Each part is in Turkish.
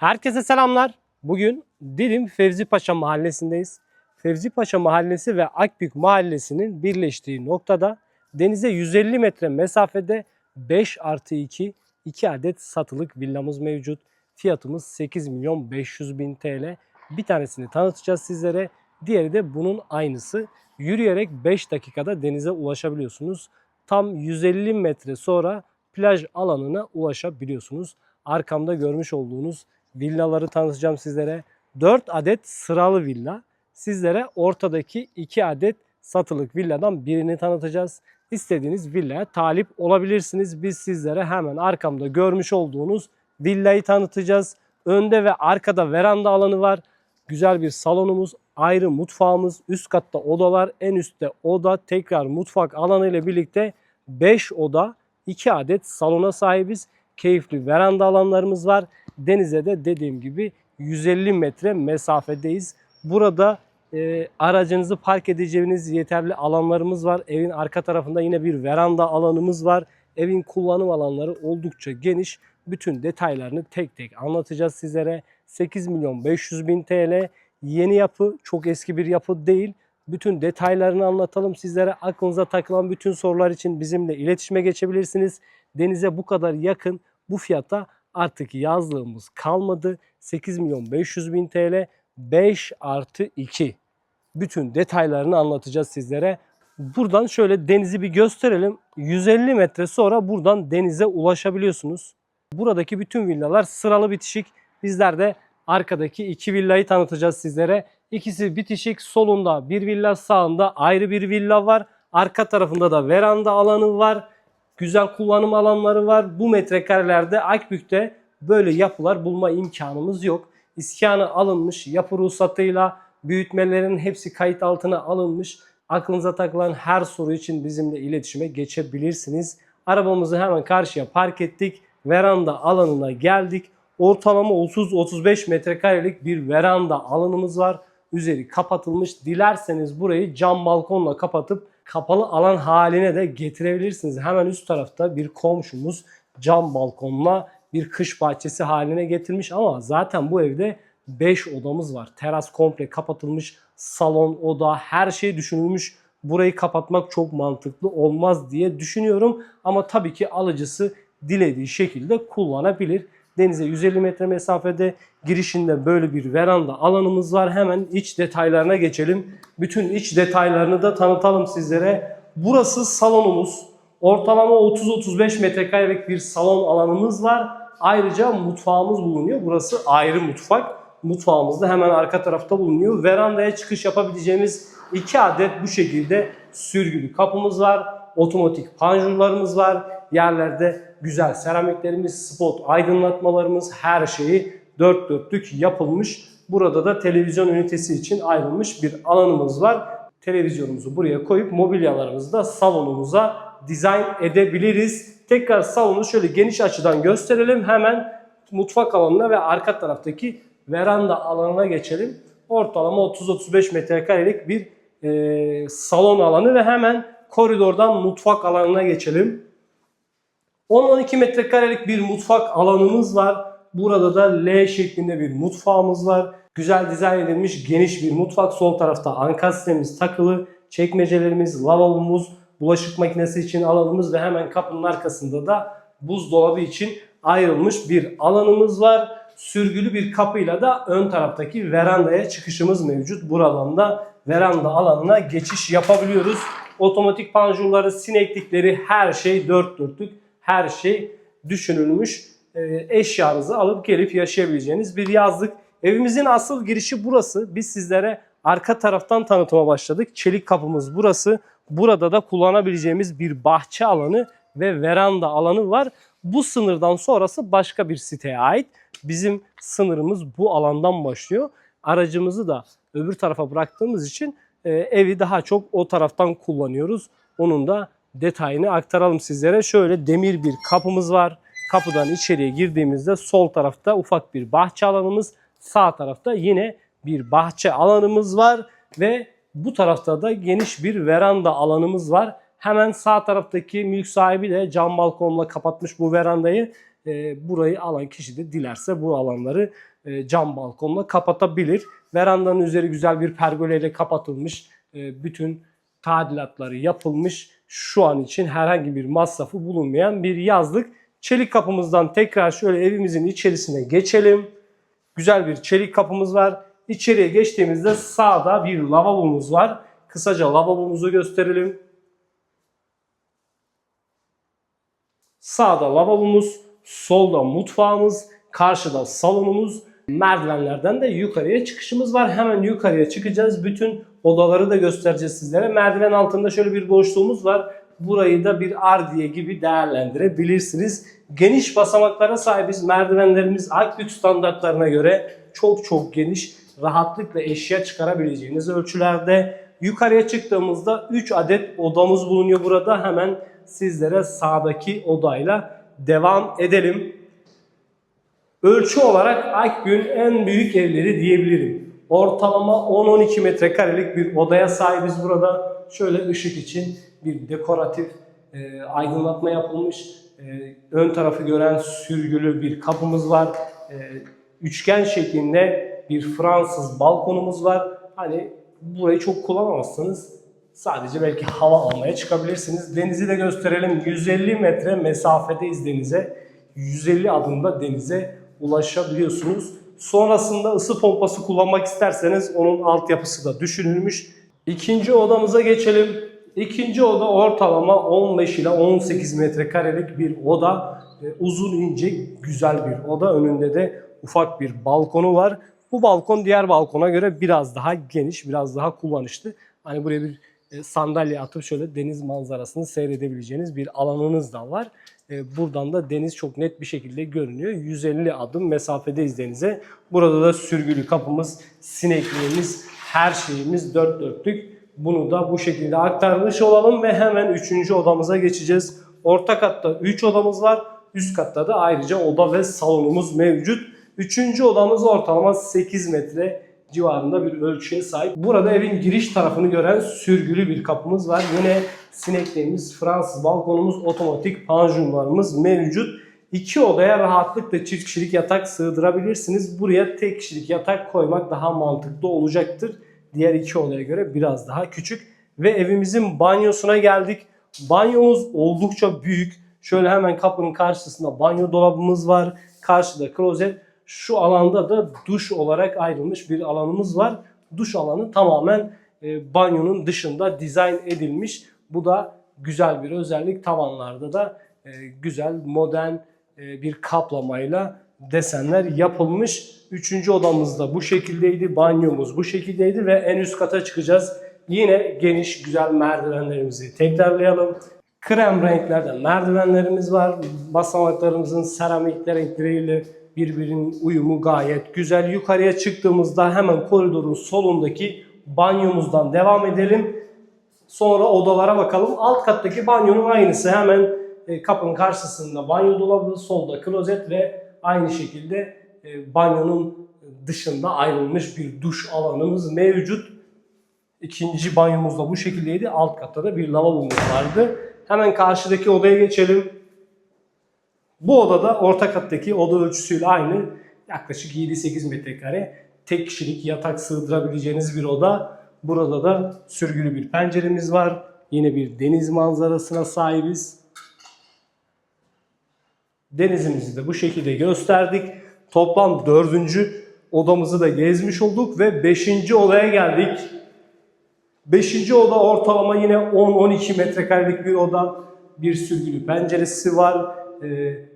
Herkese selamlar. Bugün Didim Fevzi Paşa mahallesindeyiz. Fevzi Paşa mahallesi ve Akbük mahallesinin birleştiği noktada denize 150 metre mesafede 5 artı 2 2 adet satılık villamız mevcut. Fiyatımız 8 milyon 500 bin TL. Bir tanesini tanıtacağız sizlere. Diğeri de bunun aynısı. Yürüyerek 5 dakikada denize ulaşabiliyorsunuz. Tam 150 metre sonra plaj alanına ulaşabiliyorsunuz. Arkamda görmüş olduğunuz villaları tanıtacağım sizlere. 4 adet sıralı villa. Sizlere ortadaki 2 adet satılık villadan birini tanıtacağız. İstediğiniz villaya talip olabilirsiniz. Biz sizlere hemen arkamda görmüş olduğunuz villayı tanıtacağız. Önde ve arkada veranda alanı var. Güzel bir salonumuz, ayrı mutfağımız, üst katta odalar, en üstte oda, tekrar mutfak alanı ile birlikte 5 oda, 2 adet salona sahibiz. Keyifli veranda alanlarımız var. Denize de dediğim gibi 150 metre mesafedeyiz. Burada e, aracınızı park edeceğiniz yeterli alanlarımız var. Evin arka tarafında yine bir veranda alanımız var. Evin kullanım alanları oldukça geniş. Bütün detaylarını tek tek anlatacağız sizlere. 8 milyon 500 bin TL yeni yapı çok eski bir yapı değil. Bütün detaylarını anlatalım sizlere. Aklınıza takılan bütün sorular için bizimle iletişime geçebilirsiniz. Denize bu kadar yakın bu fiyata artık yazlığımız kalmadı. 8 milyon 500 bin TL 5 artı 2. Bütün detaylarını anlatacağız sizlere. Buradan şöyle denizi bir gösterelim. 150 metre sonra buradan denize ulaşabiliyorsunuz. Buradaki bütün villalar sıralı bitişik. Bizler de arkadaki iki villayı tanıtacağız sizlere. İkisi bitişik. Solunda bir villa, sağında ayrı bir villa var. Arka tarafında da veranda alanı var. Güzel kullanım alanları var. Bu metrekarelerde Akbük'te böyle yapılar bulma imkanımız yok. İskanı alınmış yapı ruhsatıyla büyütmelerin hepsi kayıt altına alınmış. Aklınıza takılan her soru için bizimle iletişime geçebilirsiniz. Arabamızı hemen karşıya park ettik. Veranda alanına geldik. Ortalama 30-35 metrekarelik bir veranda alanımız var. Üzeri kapatılmış. Dilerseniz burayı cam balkonla kapatıp kapalı alan haline de getirebilirsiniz. Hemen üst tarafta bir komşumuz cam balkonla bir kış bahçesi haline getirmiş ama zaten bu evde 5 odamız var. Teras komple kapatılmış, salon, oda, her şey düşünülmüş. Burayı kapatmak çok mantıklı olmaz diye düşünüyorum. Ama tabii ki alıcısı dilediği şekilde kullanabilir. Denize 150 metre mesafede girişinde böyle bir veranda alanımız var. Hemen iç detaylarına geçelim. Bütün iç detaylarını da tanıtalım sizlere. Burası salonumuz. Ortalama 30-35 metrekarelik bir salon alanımız var. Ayrıca mutfağımız bulunuyor. Burası ayrı mutfak. Mutfağımız da hemen arka tarafta bulunuyor. Verandaya çıkış yapabileceğimiz iki adet bu şekilde sürgülü kapımız var. Otomatik panjurlarımız var. Yerlerde güzel seramiklerimiz, spot aydınlatmalarımız her şeyi dört dörtlük yapılmış. Burada da televizyon ünitesi için ayrılmış bir alanımız var. Televizyonumuzu buraya koyup mobilyalarımızı da salonumuza dizayn edebiliriz. Tekrar salonu şöyle geniş açıdan gösterelim. Hemen mutfak alanına ve arka taraftaki veranda alanına geçelim. Ortalama 30-35 metrekarelik bir e, salon alanı ve hemen koridordan mutfak alanına geçelim. 10-12 metrekarelik bir mutfak alanımız var. Burada da L şeklinde bir mutfağımız var. Güzel dizayn edilmiş geniş bir mutfak. Sol tarafta ankastemiz takılı. Çekmecelerimiz, lavabomuz, bulaşık makinesi için alanımız ve hemen kapının arkasında da buzdolabı için ayrılmış bir alanımız var. Sürgülü bir kapıyla da ön taraftaki verandaya çıkışımız mevcut. Buradan da veranda alanına geçiş yapabiliyoruz. Otomatik panjurları, sineklikleri her şey dört dörtlük. Her şey düşünülmüş. Ee, eşyanızı alıp gelip yaşayabileceğiniz bir yazlık. Evimizin asıl girişi burası. Biz sizlere arka taraftan tanıtıma başladık. Çelik kapımız burası. Burada da kullanabileceğimiz bir bahçe alanı ve veranda alanı var. Bu sınırdan sonrası başka bir siteye ait. Bizim sınırımız bu alandan başlıyor. Aracımızı da öbür tarafa bıraktığımız için e, evi daha çok o taraftan kullanıyoruz. Onun da detayını aktaralım sizlere. Şöyle demir bir kapımız var. Kapıdan içeriye girdiğimizde sol tarafta ufak bir bahçe alanımız, sağ tarafta yine bir bahçe alanımız var ve bu tarafta da geniş bir veranda alanımız var. Hemen sağ taraftaki mülk sahibi de cam balkonla kapatmış bu verandayı. e, burayı alan kişi de dilerse bu alanları e, cam balkonla kapatabilir. Verandanın üzeri güzel bir pergoleyle kapatılmış. E, bütün tadilatları yapılmış. Şu an için herhangi bir masrafı bulunmayan bir yazlık. Çelik kapımızdan tekrar şöyle evimizin içerisine geçelim. Güzel bir çelik kapımız var. İçeriye geçtiğimizde sağda bir lavabomuz var. Kısaca lavabomuzu gösterelim. Sağda lavabomuz, solda mutfağımız, karşıda salonumuz. Merdivenlerden de yukarıya çıkışımız var. Hemen yukarıya çıkacağız. Bütün odaları da göstereceğiz sizlere. Merdiven altında şöyle bir boşluğumuz var. Burayı da bir ardiye gibi değerlendirebilirsiniz. Geniş basamaklara sahibiz. Merdivenlerimiz Akbük standartlarına göre çok çok geniş. Rahatlıkla eşya çıkarabileceğiniz ölçülerde. Yukarıya çıktığımızda 3 adet odamız bulunuyor burada. Hemen sizlere sağdaki odayla devam edelim. Ölçü olarak Akbük'ün en büyük evleri diyebilirim. Ortalama 10-12 metrekarelik bir odaya sahibiz burada. Şöyle ışık için bir dekoratif e, aydınlatma yapılmış. E, ön tarafı gören sürgülü bir kapımız var. E, üçgen şeklinde bir Fransız balkonumuz var. Hani burayı çok kullanamazsınız. Sadece belki hava almaya çıkabilirsiniz. Denizi de gösterelim. 150 metre mesafedeyiz denize. 150 adımda denize ulaşabiliyorsunuz. Sonrasında ısı pompası kullanmak isterseniz onun altyapısı da düşünülmüş. İkinci odamıza geçelim. İkinci oda ortalama 15 ile 18 metrekarelik bir oda. Uzun ince güzel bir oda. Önünde de ufak bir balkonu var. Bu balkon diğer balkona göre biraz daha geniş, biraz daha kullanışlı. Hani buraya bir e, sandalye atıp şöyle deniz manzarasını seyredebileceğiniz bir alanınız da var. E, Buradan da deniz çok net bir şekilde görünüyor. 150 adım mesafedeyiz denize. Burada da sürgülü kapımız, sinekliğimiz, her şeyimiz dört dörtlük. Bunu da bu şekilde aktarmış olalım ve hemen 3. odamıza geçeceğiz. Orta katta 3 odamız var. Üst katta da ayrıca oda ve salonumuz mevcut. Üçüncü odamız ortalama 8 metre civarında bir ölçüye sahip. Burada evin giriş tarafını gören sürgülü bir kapımız var. Yine sinekliğimiz, Fransız balkonumuz, otomatik panjurlarımız mevcut. İki odaya rahatlıkla çift kişilik yatak sığdırabilirsiniz. Buraya tek kişilik yatak koymak daha mantıklı olacaktır. Diğer iki odaya göre biraz daha küçük. Ve evimizin banyosuna geldik. Banyomuz oldukça büyük. Şöyle hemen kapının karşısında banyo dolabımız var. Karşıda klozet. Şu alanda da duş olarak ayrılmış bir alanımız var. Duş alanı tamamen e, banyonun dışında dizayn edilmiş. Bu da güzel bir özellik. Tavanlarda da e, güzel modern e, bir kaplamayla desenler yapılmış. Üçüncü odamızda bu şekildeydi. Banyomuz bu şekildeydi ve en üst kata çıkacağız. Yine geniş güzel merdivenlerimizi tekrarlayalım. Krem renklerde merdivenlerimiz var. Basamaklarımızın seramik renkleriyle birbirinin uyumu gayet güzel. Yukarıya çıktığımızda hemen koridorun solundaki banyomuzdan devam edelim. Sonra odalara bakalım. Alt kattaki banyonun aynısı. Hemen e, kapının karşısında banyo dolabı, solda klozet ve aynı şekilde e, banyonun dışında ayrılmış bir duş alanımız mevcut. İkinci banyomuz da bu şekildeydi. Alt katta da bir lavabomuz vardı. Hemen karşıdaki odaya geçelim. Bu odada orta kattaki oda ölçüsüyle aynı. Yaklaşık 7-8 metrekare. Tek kişilik yatak sığdırabileceğiniz bir oda. Burada da sürgülü bir penceremiz var. Yine bir deniz manzarasına sahibiz. Denizimizi de bu şekilde gösterdik. Toplam dördüncü odamızı da gezmiş olduk ve beşinci odaya geldik. Beşinci oda ortalama yine 10-12 metrekarelik bir oda. Bir sürgülü penceresi var. Ee,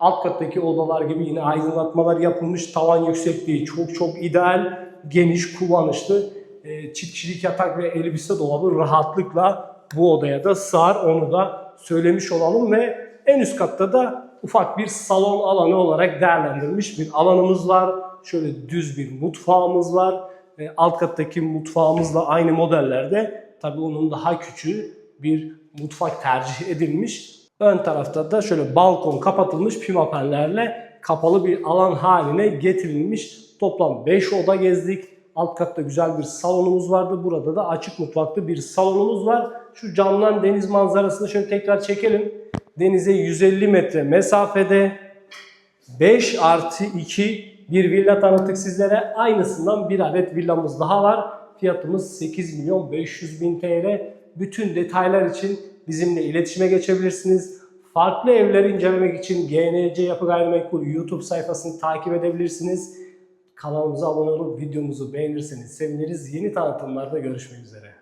alt kattaki odalar gibi yine aydınlatmalar yapılmış. Tavan yüksekliği çok çok ideal. Geniş, kullanışlı. Ee, çift yatak ve elbise dolabı rahatlıkla bu odaya da sığar. Onu da söylemiş olalım ve en üst katta da ufak bir salon alanı olarak değerlendirilmiş bir alanımız var. Şöyle düz bir mutfağımız var. E, alt kattaki mutfağımızla aynı modellerde tabii onun daha küçüğü bir mutfak tercih edilmiş. Ön tarafta da şöyle balkon kapatılmış pimapenlerle kapalı bir alan haline getirilmiş. Toplam 5 oda gezdik. Alt katta güzel bir salonumuz vardı. Burada da açık mutfaklı bir salonumuz var. Şu camdan deniz manzarasını şöyle tekrar çekelim. Denize 150 metre mesafede 5 artı 2 bir villa tanıttık sizlere. Aynısından bir adet villamız daha var. Fiyatımız 8 milyon 500 bin TL. Bütün detaylar için bizimle iletişime geçebilirsiniz. Farklı evleri incelemek için GNC Yapı Gayrimenkul YouTube sayfasını takip edebilirsiniz. Kanalımıza abone olup videomuzu beğenirseniz seviniriz. Yeni tanıtımlarda görüşmek üzere.